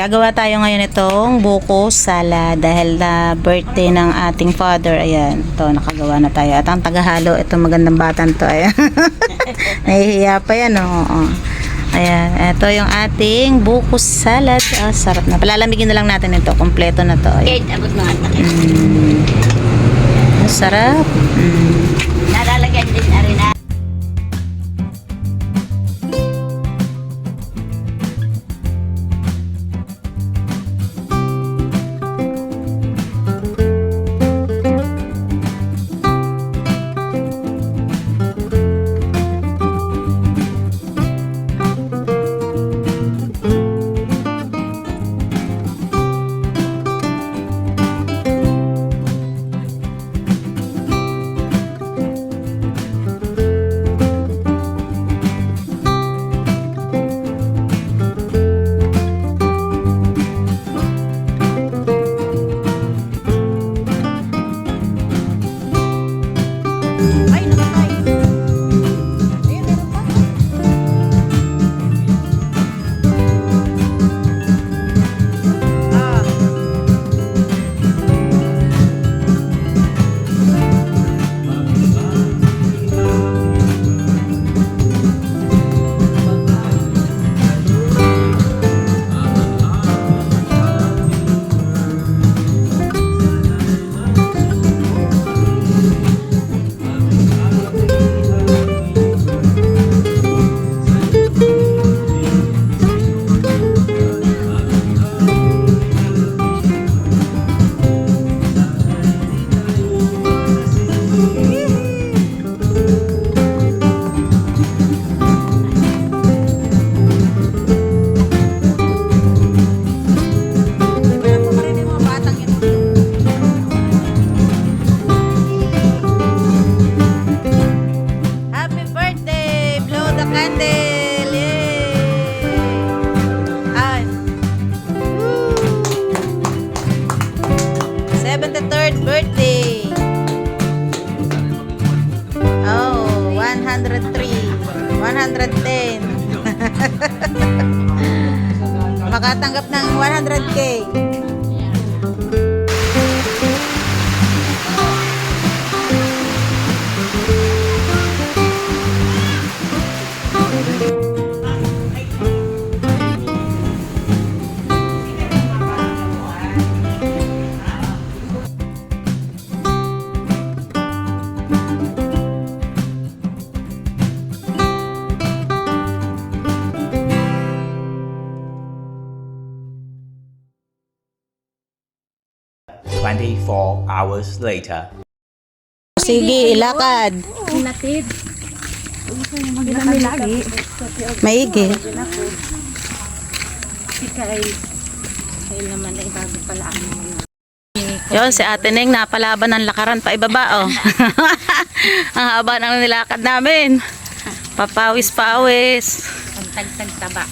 Gagawa tayo ngayon itong buko salad dahil na birthday ng ating father. Ayan, ito nakagawa na tayo. At ang tagahalo, ito magandang batan to. Ayan. Nahihiya pa yan, oh. oo. Ayan, ito yung ating buko salad. Ah, sarap na. Palalamigin na lang natin ito. Kompleto na to. Ayan. Kate, abot mga anak. Mm. Sarap. Mm. Nalalagyan din na rin na. Ay, namatay. Ayun, 103. 110. Makatanggap ng 100k. Twenty-four hours later. Sige, ilakad. Natid. Maigi. Kay, kay naman ay bago pala ang Yon, si Ate Neng napalaban ng lakaran pa ibaba, oh. Ang haba ng nilakad namin. Papawis-pawis. pantagtag taba.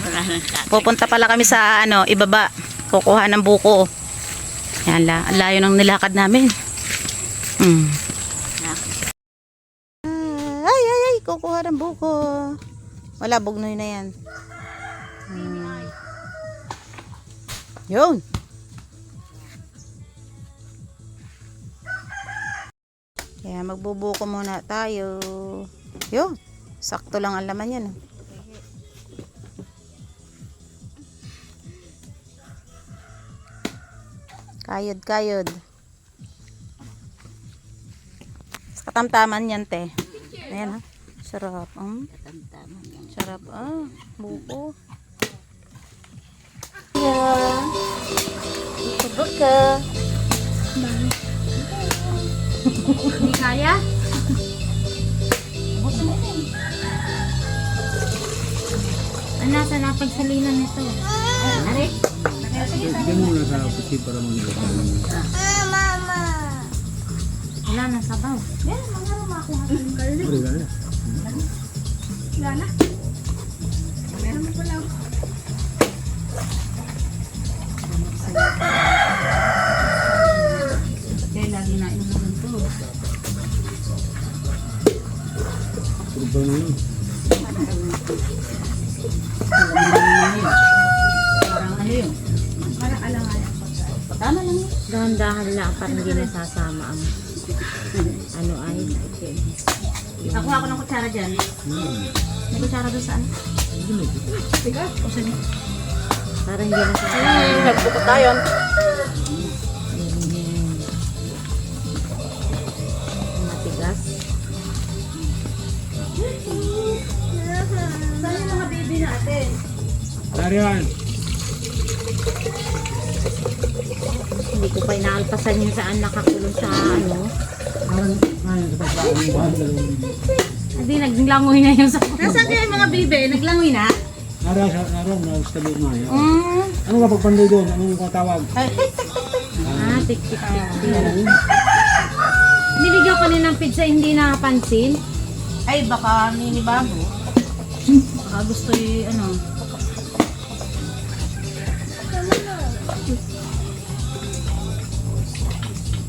Pupunta pala kami sa ano, ibaba. Kukuha ng buko. Yan, la, layo ng nilakad namin. Mm. Ay, ay, ay, kukuha ng buko. Wala, bugnoy na yan. Mm. Yun. Kaya magbubuko muna tayo. Yun. Sakto lang ang laman yan. oh. Kayod, kayod. Katamtaman yan, te. Ayan, ha. Sarap. Um. Tamtaman yan. Sarap. Ah, buko. Yeah. Buka-buka. Hindi kaya? Ano nasa napagsalinan nito? Ari? Wala na sabaw. Kaya lagi na inuman to. Parang ano yun? Dahan-dahan lang para hindi nasasama ang ano ay itim. Ako ako ng kutsara dyan. May kutsara doon saan? Tigas. O sige. Para hindi nasasama. Nagbukot tayo. Matigas. Saan yung mga baby natin? Darian, Hindi ko pa inaalpasan yung saan nakakulong sa ano. Hindi, naglangoy na yung sa Nasaan kaya yung mga baby? Naglangoy na? nara sa nara na sa mo. yan. Mm. Ano nga pagpanday doon? Anong tawag? Ah, tik-tik-tik. Binigyan ko nilang pizza, hindi nakapansin. Ay, baka mini babo. Baka gusto yung ano.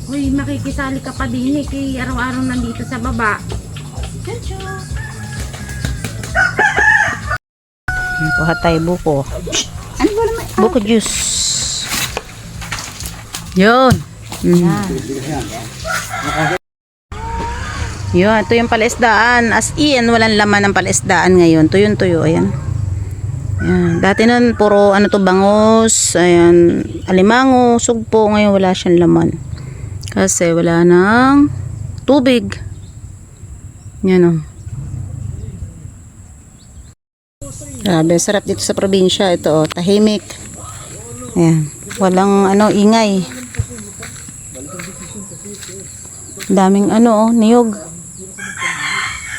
Uy, makikisali ka pa din eh, kay araw-araw nandito sa baba. Kuha tayo buko. Ano ba naman? Buko juice. Yun. Mm. Yun, ito yung palaisdaan. As in, walang laman ng palaisdaan ngayon. Tuyong-tuyo, ayan. Ayan. Dati nun, puro ano to, bangus, ayan, alimango, sugpo. Ngayon, wala siyang laman. Kasi wala nang tubig. Yan o. Grabe, sarap dito sa probinsya. Ito, oh, tahimik. Ayan. Walang ano, ingay. Daming ano, oh, niyog.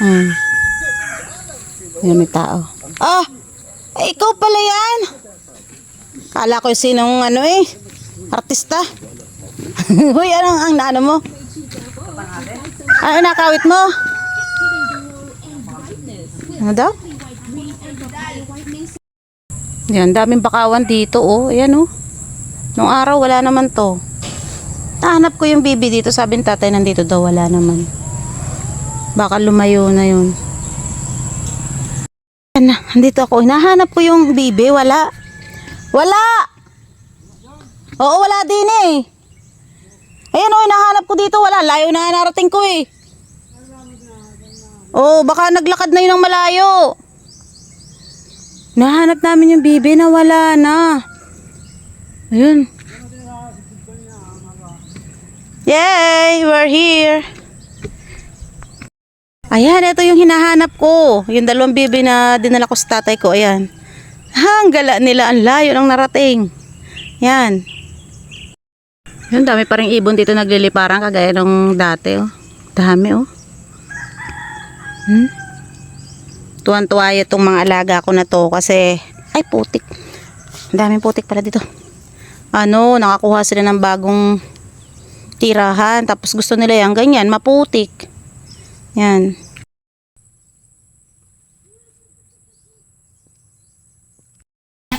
Hmm. Ayan, may tao. Ah! Ay, ikaw pala yan! Kala ko sinong ano eh. Artista. Hoy, anong ang naano mo? Ano nakawit mo? Ano daw? Yan, daming bakawan dito, oh. Ayan, oh. Nung araw, wala naman to. Nahanap ko yung bibi dito. Sabi ng tatay, nandito daw, wala naman. Baka lumayo na yun. Ayan na, nandito ako. Hinahanap ko yung bibi, wala. Wala! Oo, wala din eh. Ayan, oh, hinahanap ko dito, wala. Layo na narating ko eh. Oh, baka naglakad na yun ng malayo. Nahanap namin yung bibi na wala na. Ayun. Yay! We're here. Ayan, ito yung hinahanap ko. Yung dalawang bibi na dinala ko sa tatay ko. Ayan. Ang gala nila. Ang layo ng narating. Yan. Yun, dami pa rin ibon dito nagliliparan kagaya nung dati. Oh. Dami, oh. Hmm? Tuwan-tuwa itong mga alaga ko na to kasi, ay putik. Daming putik pala dito. Ano, nakakuha sila ng bagong tirahan. Tapos gusto nila yung ganyan, maputik. Yan.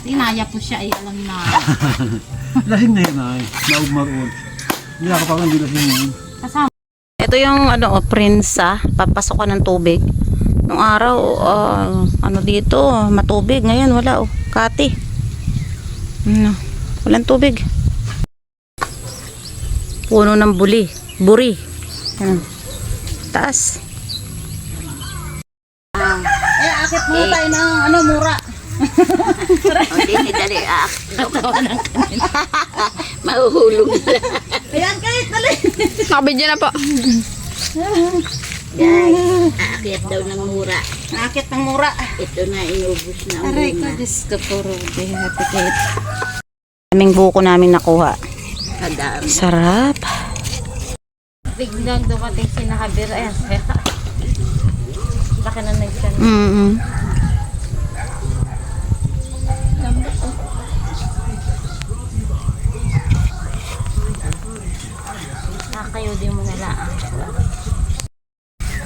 Inaya po siya ay alam na. Lasing na yun ay. Naugmaroon. Hindi ako pa hindi lasing na yun. Kasama. Ito yung ano, oh, prinsa. Papasok ka ng tubig. Nung araw, ah, ano dito, matubig. Ngayon, wala, oh. Kati. Ano, walang tubig. Puno ng buli. Buri. Yan. Taas. Eh, akit muna tayo ng ano, mura. Hindi, hindi, dali. Ah, Mahuhulog na lang. Ayan, kahit dali. Nakabidyo na po. Guys, aakyat daw ng mura. Akit ng mura. Ito na, inubos na ang Aray ko. Diyos ko, puro dehatikate. Daming buko namin nakuha. Kadami. Sarap. Biglang dumating si Nakabir. Ayan, Laki na nagsan. Mm Nakayo din mo na lang.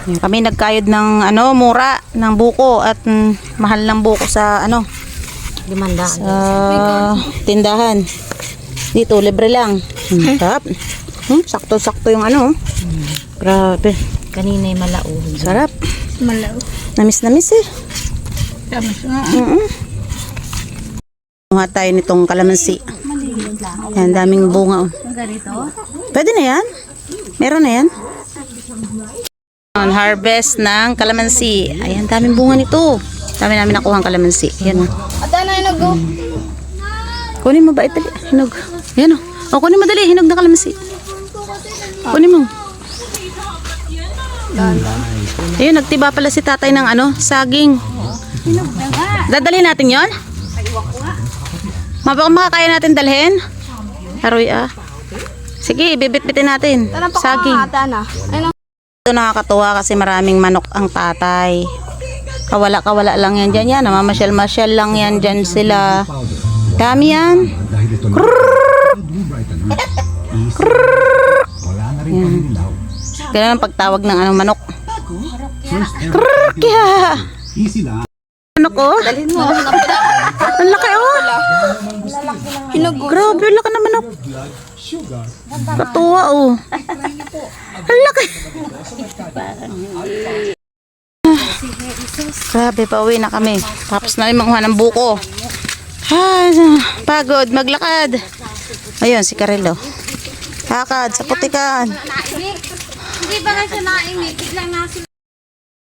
Yan, Kami nagkayod ng ano, mura ng buko at mm, mahal ng buko sa ano, Limanda. sa tindahan. Dito libre lang. Hmm, sarap. Hmm, sakto-sakto yung ano. oh. Grabe. Kanina ay malaon. Sarap. Malaw. Namis namis eh. Mm-mm. Kuha tayo nitong kalamansi. Yan, daming bunga. Oh. Pwede na yan? Meron na yan? On harvest ng kalamansi. Ayan, daming bunga nito. Dami namin nakuha ang kalamansi. Ayan. oh. Ate na yun go. Kunin mo ba ito? Hinog. Ayan o. O, kunin mo dali. Hinog na kalamansi. Kunin mo. Ayun, nagtiba pala si tatay ng ano, saging. Dadali natin yon? Mabaka makakaya natin dalhin? Haroy ah. Sige, bibit-bitin natin. Saging. Ate na. Ayun Ito nakakatuwa kasi maraming manok ang tatay. Kawala-kawala lang yan dyan yan. Namamasyal-masyal lang yan dyan sila. Dami yan. Ganun ang pagtawag ng ano, manok. Krrrr, kaya. Manok oh. Dalhin mo. Ang laki oh. Hinog. Grabe, ang laki na manok. Katuwa oh. Ang laki. Grabe, pauwi na kami. Tapos na rin manguha ng buko. Ay, pagod, maglakad. Ayun, si Carelo. Lakad sa putikan. Hindi ba nga siya naimik? Biglang nasa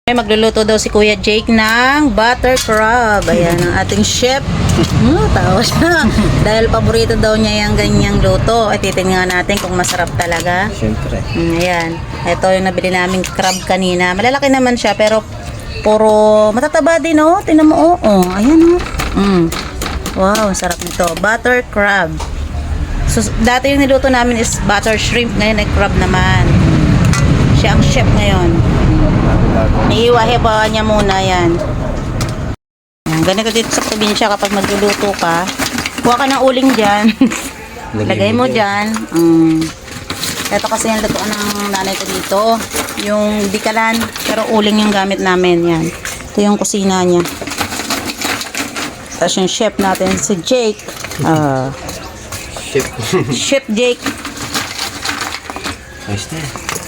May magluluto daw si Kuya Jake ng butter crab. Ayan ang ating chef. Hmm, tawa siya. Dahil paborito daw niya yung ganyang luto. At titingnan natin kung masarap talaga. Siyempre. Mm, ayan. Ito yung nabili naming crab kanina. Malalaki naman siya pero puro matataba din oh. Tingnan mo oh. oh ayan oh. Mm. Wow, sarap nito. Butter crab. So, dati yung niluto namin is butter shrimp. Ngayon ay crab naman. Siya ang chef ngayon. Iiwahe-bawa niya muna yan. Yan, Ganito dito sa probinsya kapag magluluto ka. Kuha ka ng uling dyan. Lagay mo dyan. Mm. Ito kasi yung lutuan ng nanay ko dito. Yung dikalan, pero uling yung gamit namin. Yan. Ito yung kusina niya. Tapos yung chef natin, si Jake. Ah, Ship. chef Jake. Ayos na.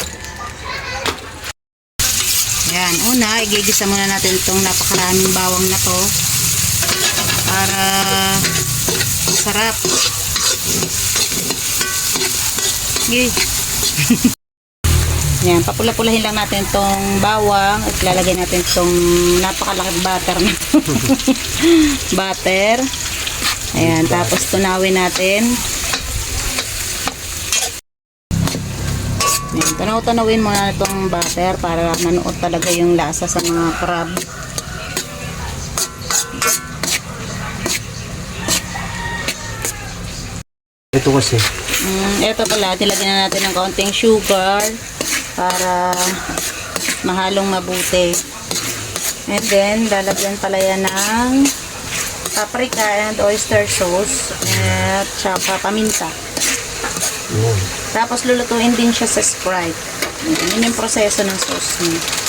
Yan, una, igigisa muna natin itong napakaraming bawang na to para masarap. Sige. Yan, papula-pulahin lang natin itong bawang at lalagay natin itong napakalaking butter na butter. Ayan, tapos tunawin natin. Tanaw-tanawin mo na itong butter para manuot talaga yung lasa sa mga crab. Ito kasi. Mm, ito pala, nilagyan na natin ng kaunting sugar para mahalong mabuti. And then, lalagyan pala yan ng paprika and oyster sauce at saka paminta. Tapos lulutuin din siya sa Sprite. Yun yung proseso ng sauce niya.